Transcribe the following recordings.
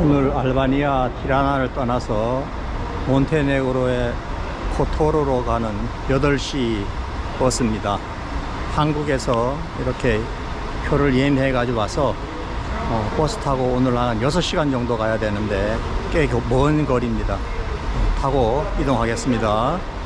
오늘 알바니아 티라나를 떠나서 몬테네그로의 코토로로 가는 8시 버스입니다. 한국에서 이렇게 표를 예매해 가지고 와서 어, 버스 타고 오늘 한 6시간 정도 가야 되는데 꽤 먼 거리입니다. 어, 타고 이동하겠습니다.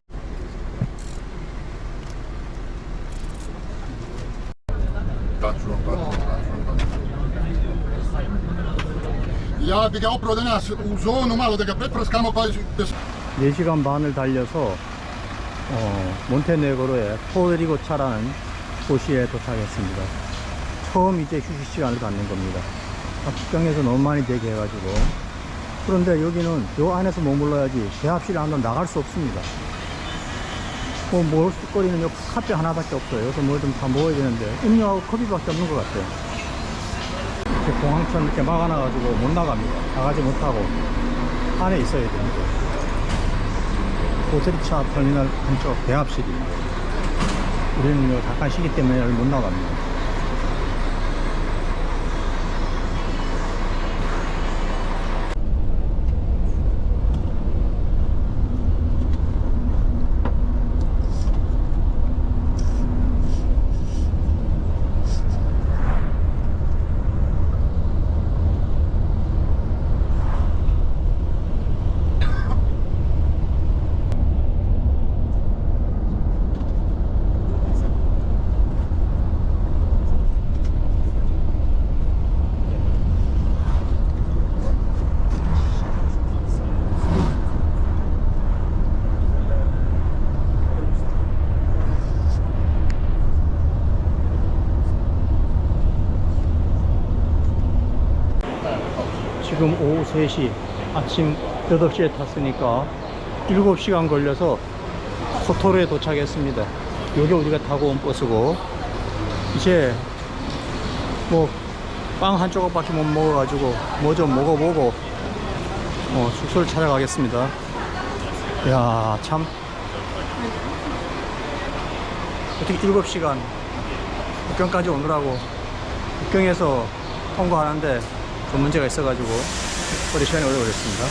Ja, die gaan opro daarnaast. Zo normaal, dat ik heb net kan op als 4시간 반을 달려서 어, 몬테네그로의 포에리고차라는 도시에 도착했습니다. 처음 이제 휴식 시간을 갖는 겁니다. 아, 국경에서 너무 많이 대기해가지고 그런데 여기는 요 안에서 머물러야지 대합실 안으로 나갈 수 없습니다. 뭐 먹을 거리는 요 카페 하나밖에 없어요. 여기서 뭐좀다 먹어야 되는데 음료하고 커피밖에 없는 것 같아요. 이렇게 공항처럼 이렇게 막아놔가지고 못 나갑니다. 나가지 못하고 안에 있어야 됩니다. 고세리차 터미널 한쪽 대합실입니다. 우리는 요 잠깐 쉬기 때문에 못 나갑니다. 지금 오후 3시, 아침 8시에 탔으니까 7시간 걸려서 코토로에 도착했습니다. 요게 우리가 타고 온 버스고, 이제 뭐 빵 한 조각밖에 못 먹어가지고 뭐 좀 먹어보고 어, 숙소를 찾아가겠습니다. 야, 참. 어떻게 7시간 국경까지 오느라고 국경에서 통과하는데 좀 문제가 있어가지고 우리 시간이 오래 걸렸습니다.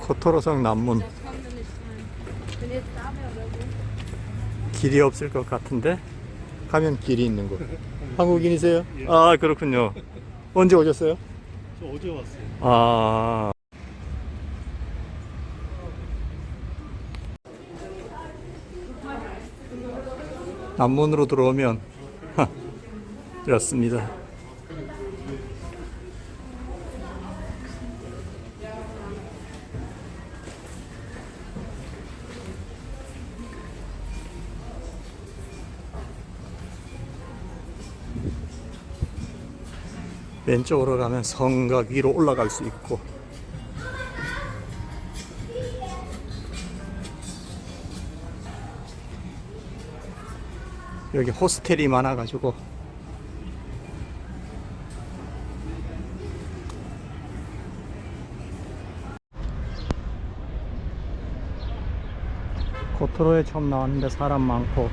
코토로성 남문 길이 없을 것 같은데 가면 길이 있는 곳. 한국인이세요? 아 그렇군요. 언제 오셨어요? 저 어제 왔어요. 아 남문으로 들어오면 하, 이렇습니다. 왼쪽으로 가면 성곽 위로 올라갈 수 있고. 여기 호스텔이 많아가지고 코토로에 처음 나왔는데 사람 많고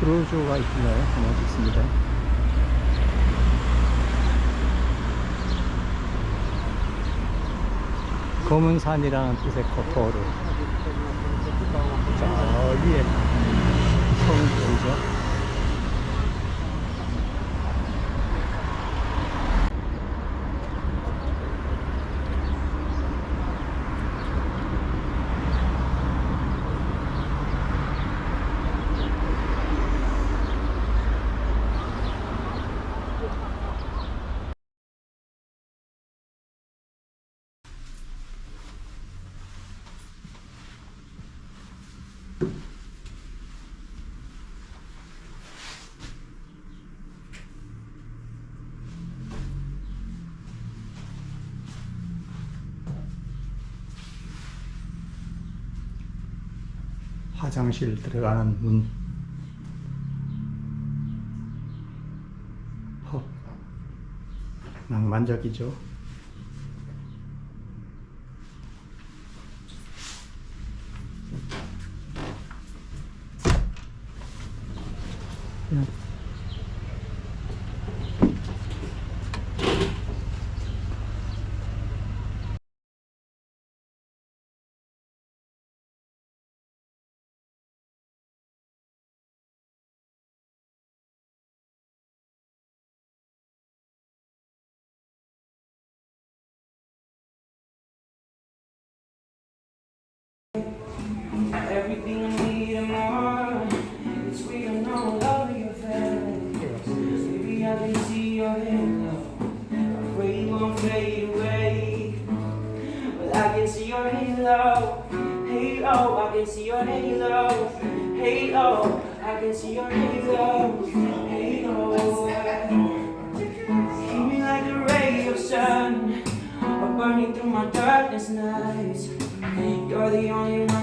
크루즈가 있나요? 한번 있습니다. 검은 산이라는 뜻의 코토르. 자, 위에 성 보이죠? 화장실 들어가는 문. 헉. 낭만적이죠. Everything can see your halo. Afraid you won't fade away. But I can see your halo. Halo, I can see your halo. Halo, I can see your halo. Halo. Keep me like a ray of sun, burning through my darkness nights. You're the only one